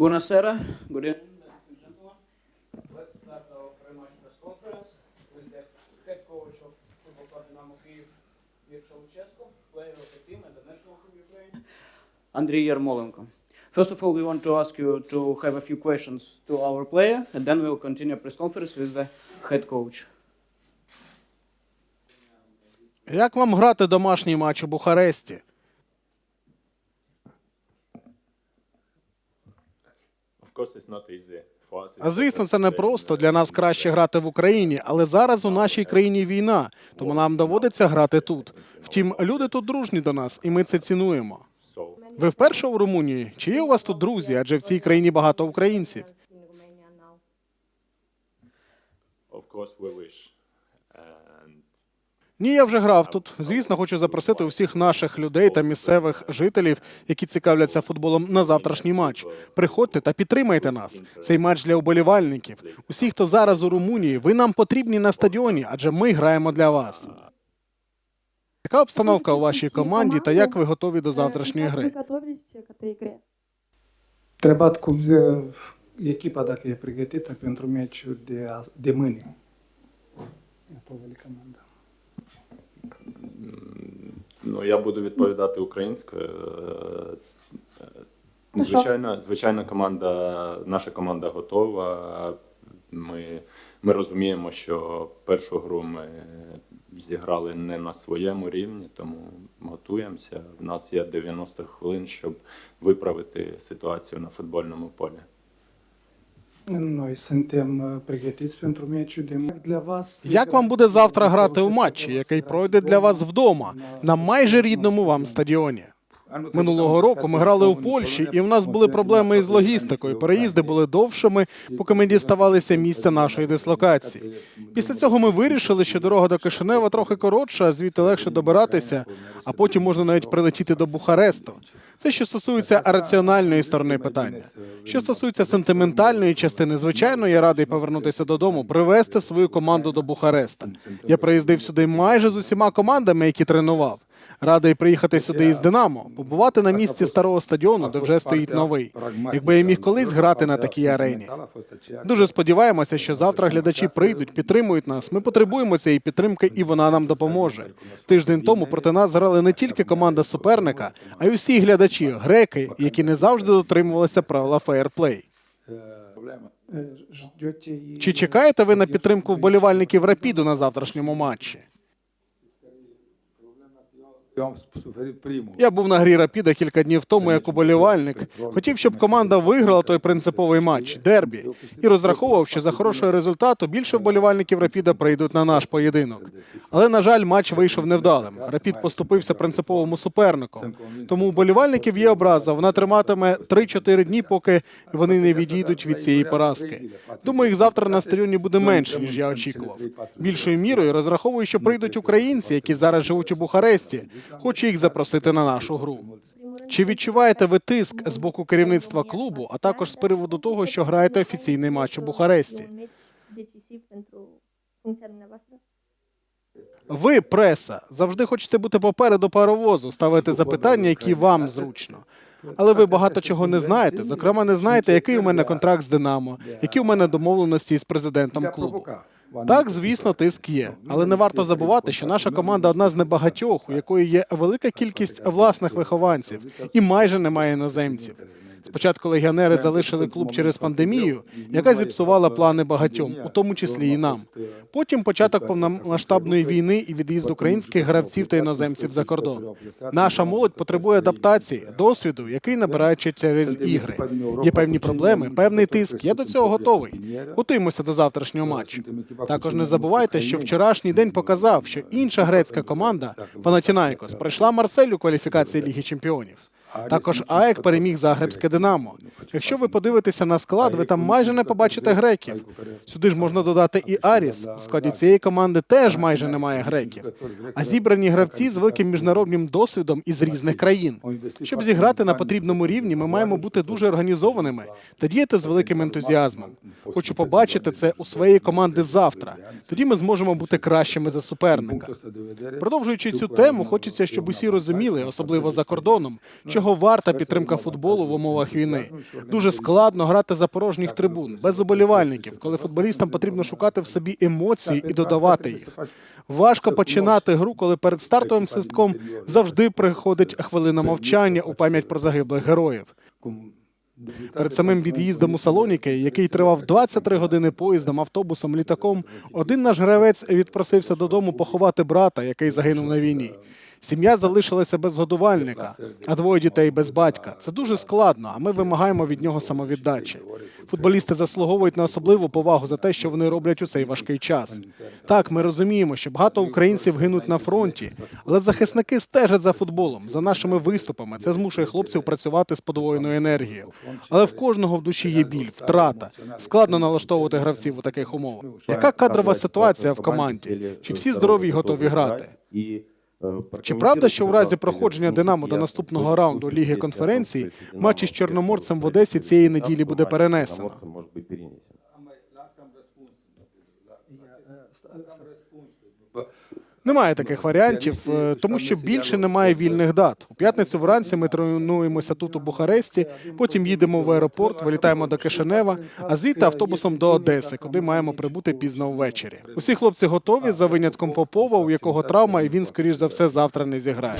Buonasera. Good evening, ladies and gentlemen. Let's start our pre-match press conference with the head coach of football club Dynamo Kyiv, Mircha Luchescu, player of the team and the national team Ukraine, Andriy Yarmolenko. First of all, we want to ask you to have a few questions to our player, and then we'll continue press conference with the head coach. Як вам грати домашній матч у Бухаресті? Звісно, це не просто для нас краще грати в Україні, але зараз у нашій країні війна, тому нам доводиться грати тут. Втім, люди тут дружні до нас, і ми це цінуємо. Ви вперше у Румунії? Чи є у вас тут друзі? Адже в цій країні багато українців. of course, we wish. Ні, я вже грав тут. Звісно, хочу запросити усіх наших людей та місцевих жителів, які цікавляться футболом на завтрашній матч. Приходьте та підтримайте нас. Цей матч для уболівальників. Усі, хто зараз у Румунії, ви нам потрібні на стадіоні, адже ми граємо для вас. Яка обстановка у вашій команді та як ви готові до завтрашньої гри? De, echipa dacă e pregătită pentru meciul de, de mâine. Готова ли команда? Ну, я буду відповідати українською. Е, е, Звичайно, звичайно, команда, наша команда готова. Ми, ми розуміємо, що першу гру ми зіграли не на своєму рівні, тому готуємося. В нас є 90 хвилин, щоб виправити ситуацію на футбольному полі. Noi suntem pregătiți pentru meciul de. Для вас Як вам буде завтра грати у матчі, який пройде для вас вдома на майже рідному вам стадіоні? Минулого року ми грали у Польщі, і в нас були проблеми із логістикою. Переїзди були довшими, поки ми діставалися місця нашої дислокації. Після цього ми вирішили, що дорога до Кишинева трохи коротша, а звідти легше добиратися, а потім можна навіть прилетіти до Бухаресту. Це що стосується раціональної сторони питання. Що стосується сентиментальної частини, звичайно, я радий повернутися додому, привезти свою команду до Бухареста. Я приїздив сюди майже з усіма командами, які тренував. Радий приїхати сюди із Динамо, побувати на місці старого стадіону, де вже стоїть новий. Якби я міг колись грати на такій арені. Дуже сподіваємося, що завтра глядачі прийдуть, підтримують нас. Ми потребуємо цієї підтримки, і вона нам допоможе. Тиждень тому проти нас грали не тільки команда суперника, а й усі глядачі, греки, які не завжди дотримувалися правила фейерплей. Е, Ждете. Чи чекаєте ви на підтримку вболівальників Рапіду на завтрашньому матчі? Suferit. Я був на грі Рапіда кілька днів тому як уболівальник. Хотів, щоб команда виграла той принциповий матч дербі, і розраховував, що за хорошого результату більше вболівальників Рапіда прийдуть на наш поєдинок. Але на жаль, матч вийшов невдалим. Рапід поступився принциповому супернику. Тому у є образа. Вона триматиме 3-4 дні, поки вони не відійдуть від цієї поразки. Думаю, їх завтра на стадіоні буде менше ніж я очікував. Більшою мірою розраховую, що прийдуть українці, які зараз живуть у Бухаресті. Хочу їх запросити на нашу гру. Чи відчуваєте ви тиск з боку керівництва клубу, а також з приводу того, що граєте офіційний матч у Бухаресті? Ви, преса, завжди хочете бути попереду паровозу, ставити запитання, які вам зручно. Але ви багато чого не знаєте. Зокрема, не знаєте, який у мене контракт з Динамо, які у мене домовленості з президентом клубу. Так, звісно, тиск є, але не варто забувати, що наша команда одна з небагатьох, у якої є велика кількість власних вихованців і майже немає іноземців. Спочатку легіонери залишили клуб через пандемію, яка зіпсувала плани багатьом, у тому числі і нам. Потім початок повномасштабної війни і від'їзд українських гравців та іноземців за кордон. Наша молодь потребує адаптації, досвіду, який набирають через ігри. Є певні проблеми, певний тиск. Я до цього готовий. Готуємося до завтрашнього матчу. Також не забувайте, що вчорашній день показав, що інша грецька команда Панатінайкос пройшла Марсель у кваліфікації Ліги Чемпіонів. Також АЕК переміг Загребське Динамо. Якщо ви подивитеся на склад, ви там майже не побачите греків. Сюди ж можна додати і Аріс. У складі цієї команди теж майже немає греків. А зібрані гравці з великим міжнародним досвідом із різних країн. Щоб зіграти на потрібному рівні, ми маємо бути дуже організованими та діяти з великим ентузіазмом. Хочу побачити це у своєї команди завтра. Тоді ми зможемо бути кращими за суперника. Продовжуючи цю тему, хочеться, щоб усі розуміли, особливо за кордоном, що чого варта підтримка футболу в умовах війни. Дуже складно грати за порожніх трибун, без уболівальників, коли футболістам потрібно шукати в собі емоції і додавати їх. Важко починати гру, коли перед стартовим свистком завжди приходить хвилина мовчання у пам'ять про загиблих героїв. Перед самим від'їздом у Салоніки, який тривав 23 години поїздом, автобусом, літаком, один наш гравець відпросився додому поховати брата, який загинув на війні. Сім'я залишилася без годувальника, а двоє дітей без батька. Це дуже складно, а ми вимагаємо від нього самовіддачі. Футболісти заслуговують на особливу повагу за те, що вони роблять у цей важкий час. Так, ми розуміємо, що багато українців гинуть на фронті, але захисники стежать за футболом, за нашими виступами. Це змушує хлопців працювати з подвоєною енергією. Але в кожного в душі є біль, втрата. Складно налаштовувати гравців у таких умовах. Яка кадрова ситуація в команді? Чи всі здорові і готові грати? Чи правда, що в разі проходження Динамо до наступного раунду Ліги конференцій матч із Чорноморцем в Одесі цієї неділі буде перенесено? Немає таких варіантів, е, тому що більше немає вільних дат. У п'ятницю вранці ми тренуємося тут у Бухаресті, потім їдемо в аеропорт, вилітаємо до Кишинева, а звідти автобусом до Одеси, куди маємо прибути пізно ввечері. Усі хлопці готові за винятком Попова, у якого травма, і він, скоріш за все, завтра не зіграє.